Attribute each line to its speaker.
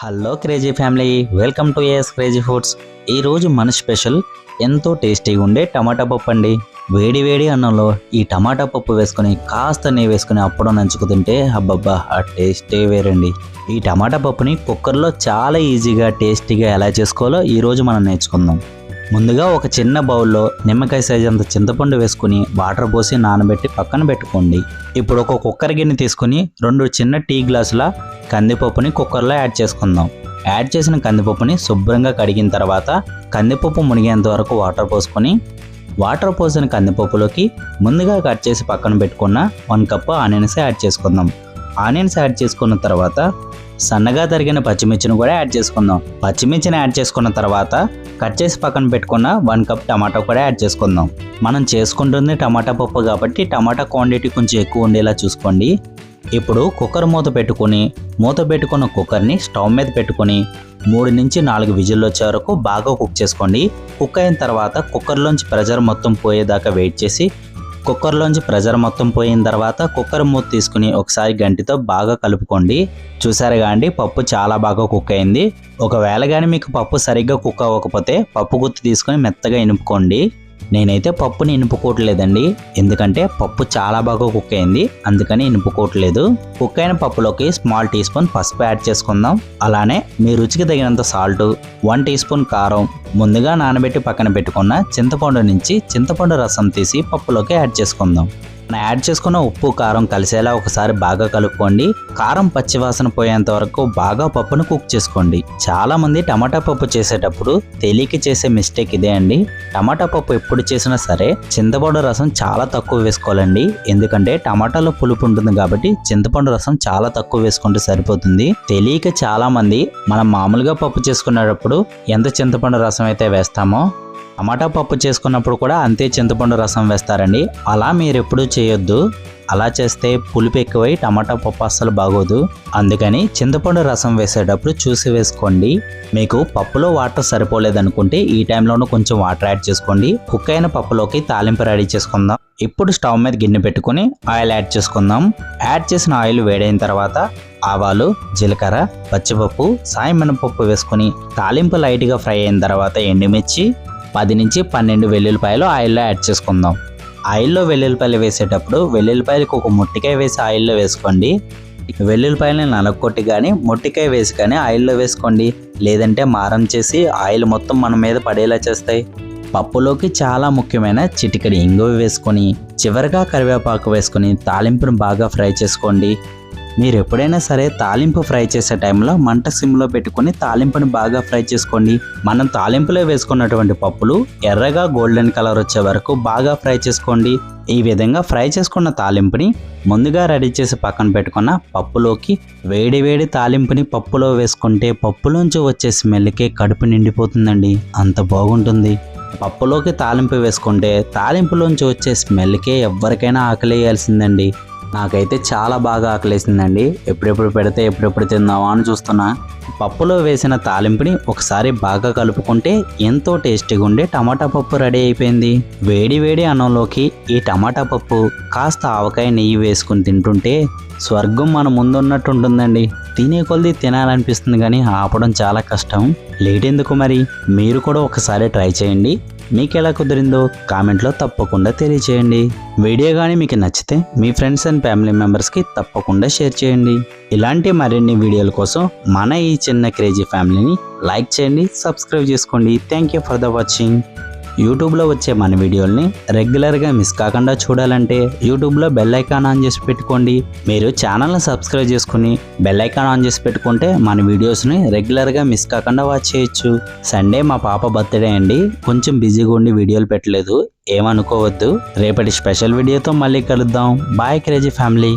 Speaker 1: Hello crazy family welcome to S crazy foods. ఈరోజు మన special ఎంతో టేస్టీగా ఉండే టమాటా పప్పు అండి. వేడి వేడి అన్నంలో ఈ టమాటా పప్పు వేసుకొని కాస్త నెయ్యి వేసుకొని అప్పుడు నంచుకు తింటే అబ్బబ్బా ఆ టేస్టే వేరండి. ఈ టమాటా పప్పుని కుక్కర్లో చాలా ఈజీగా టేస్టీగా ఎలా చేసుకోవాలో ఈరోజు మనం నేర్చుకుందాం. ముందుగా ఒక చిన్న బౌల్లో నిమ్మకాయ సైజ్ అంత చింతపండు వేసుకుని వాటర్ పోసి నానబెట్టి పక్కన పెట్టుకోండి. ఇప్పుడు ఒక కుక్కర్ గిన్నె తీసుకుని రెండు చిన్న టీ గ్లాసుల కందిపప్పుని కుక్కర్లో యాడ్ చేసుకుందాం. యాడ్ చేసిన కందిపప్పుని శుభ్రంగా కడిగిన తర్వాత కందిపప్పు మునిగేంత వరకు వాటర్ పోసుకొని వాటర్ పోసిన కందిపప్పులోకి ముందుగా కట్ చేసి పక్కన పెట్టుకున్న వన్ కప్ ఆనియన్స్ యాడ్ చేసుకుందాం. ఆనియన్స్ యాడ్ చేసుకున్న తర్వాత సన్నగా తరిగిన పచ్చిమిర్చిని కూడా యాడ్ చేసుకుందాం. పచ్చిమిర్చిని యాడ్ చేసుకున్న తర్వాత కట్ చేసి పక్కన పెట్టుకున్న వన్ కప్ టమాటా కూడా యాడ్ చేసుకుందాం. మనం చేసుకుంటుంది టమాటా పప్పు కాబట్టి టమాటా క్వాంటిటీ కొంచెం ఎక్కువ ఉండేలా చూసుకోండి. ఇప్పుడు కుక్కర్ మూత పెట్టుకొని మూత పెట్టుకున్న కుక్కర్ని స్టవ్ మీద పెట్టుకొని మూడు నుంచి నాలుగు విజిల్లు వచ్చే వరకు బాగా కుక్ చేసుకోండి. కుక్ అయిన తర్వాత కుక్కర్లోంచి ప్రెజర్ మొత్తం పోయేదాకా వెయిట్ చేసి కుక్కర్లోంచి ప్రెజర్ మొత్తం పోయిన తర్వాత కుక్కర్ మూత తీసుకుని ఒకసారి గంటితో బాగా కలుపుకోండి. చూసారు కాండి పప్పు చాలా బాగా కుక్ అయింది. ఒకవేళ కానీ మీకు పప్పు సరిగ్గా కుక్ అవ్వకపోతే పప్పు గుత్తి తీసుకొని మెత్తగా ఇనుపుకోండి. నేనైతే పప్పుని ఇనుపుకోవట్లేదండి. ఎందుకంటే పప్పు చాలా బాగా కుక్ అయింది. అందుకని ఇనుపుకోవట్లేదు. కుక్ అయిన పప్పులోకి స్మాల్ టీ స్పూన్ పసుపు యాడ్ చేసుకుందాం. అలానే మీ రుచికి తగినంత సాల్ట్ వన్ టీ స్పూన్ కారం ముందుగా నానబెట్టి పక్కన పెట్టుకున్న చింతపండు నుంచి చింతపండు రసం తీసి పప్పులోకి యాడ్ చేసుకుందాం. యాడ్ చేసుకున్న ఉప్పు కారం కలిసేలా ఒకసారి బాగా కలుపుకోండి. కారం పచ్చివాసన పోయేంత వరకు బాగా పప్పును కుక్ చేసుకోండి. చాలా మంది టమాటా పప్పు చేసేటప్పుడు తేలిక చేసే మిస్టేక్ ఇదే అండి. టమాటా పప్పు ఎప్పుడు చేసినా సరే చింతపండు రసం చాలా తక్కువ వేసుకోవాలండి. ఎందుకంటే టమాటాలో పులుపు ఉంటుంది కాబట్టి చింతపండు రసం చాలా తక్కువ వేసుకుంటే సరిపోతుంది. తెలియక చాలా మంది మనం మామూలుగా పప్పు చేసుకునేటప్పుడు ఎంత చింతపండు రసం అయితే వేస్తామో టమాటా పప్పు చేసుకున్నప్పుడు కూడా అంతే చింతపండు రసం వేస్తారండి. అలా మీరు ఎప్పుడూ చేయొద్దు. అలా చేస్తే పులుపు ఎక్కువై టమాటా పప్పు అస్సలు బాగోదు. అందుకని చింతపండు రసం వేసేటప్పుడు చూసి వేసుకోండి. మీకు పప్పులో వాటర్ సరిపోలేదనుకుంటే ఈ టైంలోనూ కొంచెం వాటర్ యాడ్ చేసుకోండి. కుక్ అయిన పప్పులోకి తాలింపు రెడీ చేసుకుందాం. ఇప్పుడు స్టవ్ మీద గిన్నె పెట్టుకుని ఆయిల్ యాడ్ చేసుకుందాం. యాడ్ చేసిన ఆయిల్ వేడైన తర్వాత ఆవాలు జీలకర్ర పచ్చిపప్పు సాయం మినపప్పు వేసుకుని తాలింపు లైట్గా ఫ్రై అయిన తర్వాత ఎండుమిర్చి పది నుంచి పన్నెండు వెల్లుల్లిపాయలు ఆయిల్లో యాడ్ చేసుకుందాం. ఆయిల్లో వెల్లుల్లిపాయలు వేసేటప్పుడు వెల్లుల్లిపాయలకు ఒక ముట్టికాయ వేసి ఆయిల్లో వేసుకోండి. వెల్లుల్లిపాయలని నలగొట్టి కానీ మొట్టికాయ వేసి కానీ ఆయిల్లో వేసుకోండి. లేదంటే మారం చేసి ఆయిల్ మొత్తం మన మీద పడేలా చేస్తాయి. పప్పులోకి చాలా ముఖ్యమైన చిటికడి ఇంగువ వేసుకొని చివరిగా కరివేపాకు వేసుకొని తాలింపును బాగా ఫ్రై చేసుకోండి. మీరు ఎప్పుడైనా సరే తాలింపు ఫ్రై చేసే టైంలో మంట సిమ్లో పెట్టుకుని తాలింపుని బాగా ఫ్రై చేసుకోండి. మనం తాలింపులో వేసుకున్నటువంటి పప్పులు ఎర్రగా గోల్డెన్ కలర్ వచ్చే వరకు బాగా ఫ్రై చేసుకోండి. ఈ విధంగా ఫ్రై చేసుకున్న తాలింపుని ముందుగా రెడీ చేసి పక్కన పెట్టుకున్న పప్పులోకి వేడి వేడి తాలింపుని పప్పులో వేసుకుంటే పప్పులోంచి వచ్చే స్మెల్కే కడుపు నిండిపోతుందండి. అంత బాగుంటుంది. పప్పులోకి తాలింపు వేసుకుంటే తాలింపులోంచి వచ్చే స్మెల్కే ఎవరికైనా ఆకలేయాల్సిందండి. నాకైతే చాలా బాగా ఆకలేసిందండి. ఎప్పుడెప్పుడు పెడితే ఎప్పుడెప్పుడు తిందామా అని చూస్తున్నా. పప్పులో వేసిన తాలింపుని ఒకసారి బాగా కలుపుకుంటే ఎంతో టేస్టీగా ఉండే టమాటా పప్పు రెడీ అయిపోయింది. వేడి వేడి అన్నంలోకి ఈ టమాటా పప్పు కాస్త ఆవకాయ నెయ్యి వేసుకుని తింటుంటే స్వర్గం మన ముందున్నట్టు ఉంటుందండి తినే కొలది తినాలనిపిస్తుంది కానీ ఆపడం చాలా కష్టం. లేట్ ఎందుకు మరి? మీరు కూడా ఒకసారి ట్రై చేయండి. మీకు ఎలా కుదిరిందో కామెంట్లో తప్పకుండా తెలియచేయండి. వీడియో కానీ మీకు నచ్చితే మీ ఫ్రెండ్స్ అండ్ ఫ్యామిలీ మెంబర్స్కి తప్పకుండా షేర్ చేయండి. ఇలాంటి మరిన్ని వీడియోల కోసం మన ఈ చిన్న క్రేజీ ఫ్యామిలీని లైక్ చేయండి సబ్స్క్రైబ్ చేసుకోండి. Thank you for the watching. యూట్యూబ్లో వచ్చే మన వీడియోల్ని రెగ్యులర్గా మిస్ కాకుండా చూడాలంటే యూట్యూబ్లో బెల్ ఐకాన్ ఆన్ చేసి పెట్టుకోండి. మీరు ఛానల్ని సబ్స్క్రైబ్ చేసుకుని బెల్ ఐకాన్ ఆన్ చేసి పెట్టుకుంటే మన వీడియోస్ని రెగ్యులర్గా మిస్ కాకుండా వాచ్ చేయొచ్చు. సండే మా పాప బర్త్డే అండి. కొంచెం బిజీగా ఉండి వీడియోలు పెట్టలేదు. ఏమనుకోవద్దు. రేపటి స్పెషల్ వీడియోతో మళ్ళీ కలుద్దాం. Bye crazy family.